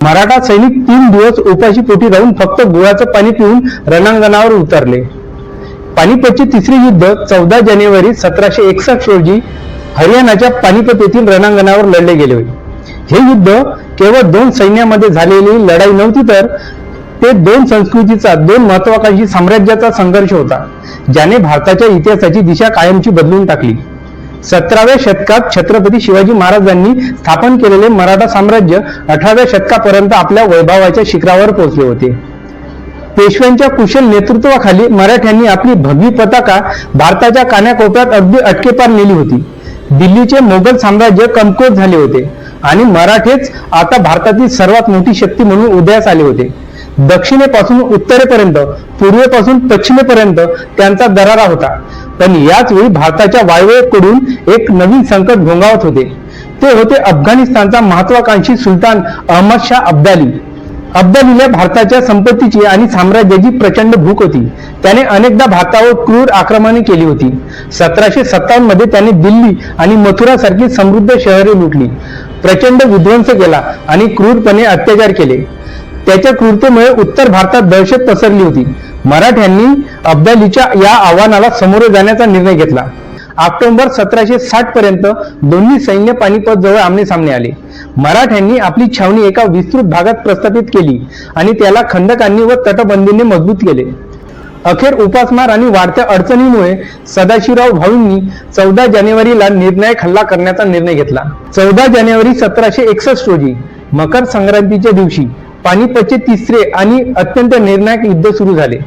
मराठा सैनिक तीन दिवस उपाशी पोटी राहून फक्त गुळाचं पाणी पिऊन रणांगणावर उतरले. पानिपतचे तिसरे युद्ध चौदा जानेवारी सतराशे एकसष्ट रोजी हरियाणाच्या पानिपत येथील रणांगणावर लढले गेले होते. हे युद्ध केवळ दोन सैन्यामध्ये झालेली लढाई नव्हती तर ते दोन संस्कृतीचा दोन महत्वाकांक्षी साम्राज्याचा संघर्ष होता ज्याने भारताच्या इतिहासाची दिशा कायमची बदलून टाकली. सतराव्या शतकात छत्रपती शिवाजी महाराजांनी स्थापन केलेले मराठा साम्राज्य अठराव्या शतकापर्यंत आपल्या वैभवाच्या शिखरावर पोहोचले होते. पेशव्यांच्या कुशल नेतृत्वाखाली मराठ्यांनी आपली भगवी पताका भारताच्या कानाकोपऱ्यात अगदी अटकेपार नेली होती. दिल्लीचे मोगल साम्राज्य कमकुवत झाले होते आणि मराठेच आता भारतातील सर्वात मोठी शक्ती म्हणून उदयास आले होते. दक्षिणेपासून उत्तरेपर्यंत पूर्वेपासून पश्चिमेपर्यंत त्यांचा दरारा होता. पण याच वेळी भारताच्या वायव्येकडून एक नवीन संकट घोंगावत होते. ते होते अफगाणिस्तानचा महत्वाकांक्षी सुलतान अहमद शाह अब्दाली. अब्दालीला भारताच्या संपत्तीची आणि साम्राज्याची प्रचंड भूक होती. त्याने अनेकदा भारतावर क्रूर आक्रमणे केली होती. सतराशे सत्तावन्नमध्ये त्याने दिल्ली आणि मथुरा सारखी समृद्ध शहरे लुटली. प्रचंड विध्वंस केला आणि क्रूरपणे अत्याचार केले. त्याच्या क्रूरतेमुळे उत्तर भारतात दहशत पसरली होती. मराठ्यांनी अब्दालीच्या या आव्हानाला सामोरे जाण्याचा निर्णय घेतला. ऑक्टोबर सतराशे साठ पर्यंत दोन्ही सैन्य पानिपत जवळ आमने सामने आले. मराठ्यांनी आपली छावणी एका विस्तृत भागात प्रस्थापित केली आणि त्याला खंडकांनी व तटबंदीने मजबूत केले. अखेर उपासमार आणि वाढत्या अडचणीमुळे सदाशिवराव भाऊंनी चौदा जानेवारीला निर्णायक हल्ला करण्याचा निर्णय घेतला. चौदा जानेवारी सतराशे एकसष्ट रोजी मकर संक्रांतीच्या दिवशी पानिपतचे तिसरे आणि अत्यंत निर्णायक युद्ध सुरू झाले.